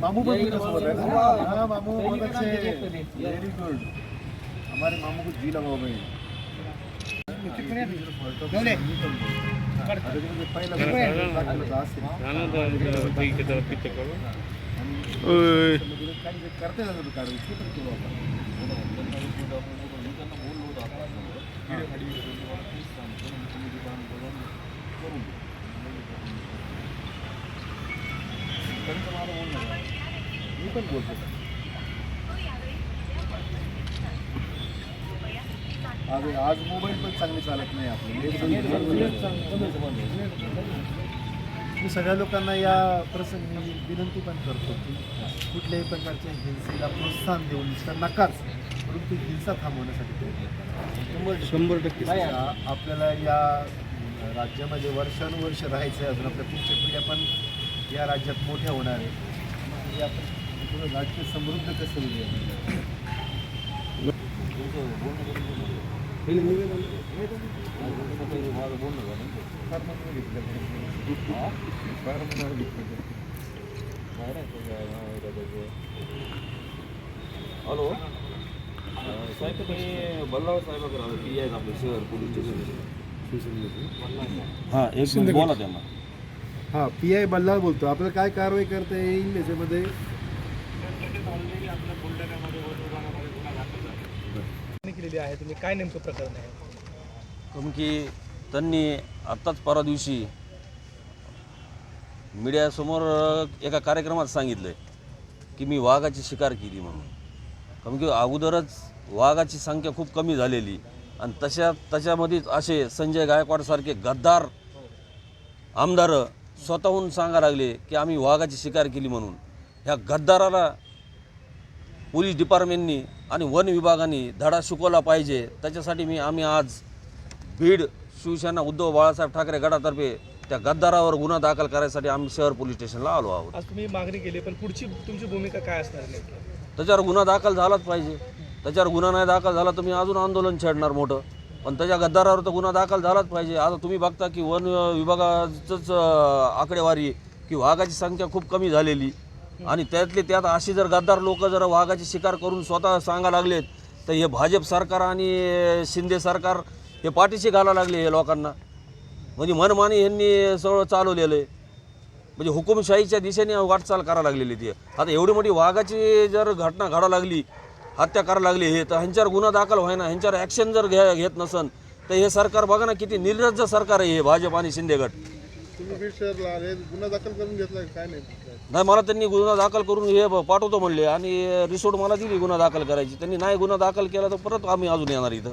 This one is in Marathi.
मामू पण तुमच्यासोबत आहे ना? हाँ मामू बहुत अच्छे वेरी गुड हमारे मामू को जी लगाओ भाई. करते ना तुम्ही आपण आज आज मोबाईल पण चांगले चालत नाही आपले. मी सगळ्या लोकांना या प्रसंगी विनंती पण करतो की कुठल्याही प्रकारच्या हिंसेला प्रोत्साहन देऊन नुसतं नकाच परंतु हिंसा थांबवण्यासाठी प्रयत्न करा. शंभर टक्के. आपल्याला या राज्यामध्ये वर्षानुवर्ष राहायचं आहे अजून आपल्या पुढच्या पिढ्या पण या राज्यात मोठ्या होणार आहेत. आपण पुढं राज्य समृद्ध कसं होईल? हॅलो? साहेब तुम्ही बल्लाळ साहेबाकडे आलो पी आहेत आपलं शहर पोलीस स्टेशन हां एक मिनिट बोला त्यांना. हां पी आय बल्लाळ बोलतो. आपल्याला काय कारवाई करता येईल याच्यामध्ये? केलेली आहे तुम्ही काय नेमकं प्रकरण आहे? कारण की त्यांनी आत्ताच परवा दिवशी मीडियासमोर एका कार्यक्रमात सांगितलं की मी वाघाची शिकार केली म्हणून. कारण की अगोदरच वाघाची संख्या खूप कमी झालेली. आणि तशा त्याच्यामध्येच असे संजय गायकवाडसारखे गद्दार आमदार स्वतःहून सांगा लागले की आम्ही वाघाची शिकार केली म्हणून. ह्या गद्दाराला पोलीस डिपार्टमेंटनी आणि वन विभागाने धडा शिकवला पाहिजे. त्याच्यासाठी मी आम्ही आज बीड शिवसेना उद्धव बाळासाहेब ठाकरे गटातर्फे त्या गद्दारावर गुन्हा दाखल करायसाठी आम्ही शहर पोलीस स्टेशनला आलो आहोत. आज तुम्ही मागणी केली पण पुढची तुमची भूमिका काय असणार नेमकी? त्याच्यावर गुन्हा दाखल झालाच पाहिजे. त्याच्यावर गुन्हा नाही दाखल झाला मी अजून आंदोलन छेडणार मोठं. पण त्याच्या गद्दारावर तर गुन्हा दाखल झालाच पाहिजे. आता तुम्ही बघता की वन विभागाचंच अं, आकडेवारी की वाघाची संख्या खूप कमी झालेली. आणि त्यातले त्यात अशी जर गद्दार लोक जर वाघाची शिकार करून स्वतः सांगा लागलेत तर हे भाजप सरकार आणि शिंदे सरकार हे पाठीशी घाला लागले हे लोकांना. म्हणजे मनमानी यांनी सगळं चालवलेलं आहे. म्हणजे हुकुमशाहीच्या दिशेने वाटचाल करायला लागलेली ती. आता एवढी मोठी वाघाची जर घटना घडा लागली हत्या करायला लागली हे तर ह्यांच्यावर गुन्हा दाखल व्हायना ह्यांच्यावर ॲक्शन जर घ्या घेत नसन तर हे सरकार बघा ना किती निर्लज्ज सरकार आहे हे भाजप आणि शिंदे गट. तुम्ही बीड शहरला आले गुन्हा दाखल करून घेतला काय नाही नाही मला त्यांनी गुन्हा दाखल करून हे पाठवतो म्हणले आणि रिसोर्ट मला दिली गुन्हा दाखल करायची. त्यांनी नाही गुन्हा दाखल केला तर परत आम्ही अजून येणार इथं.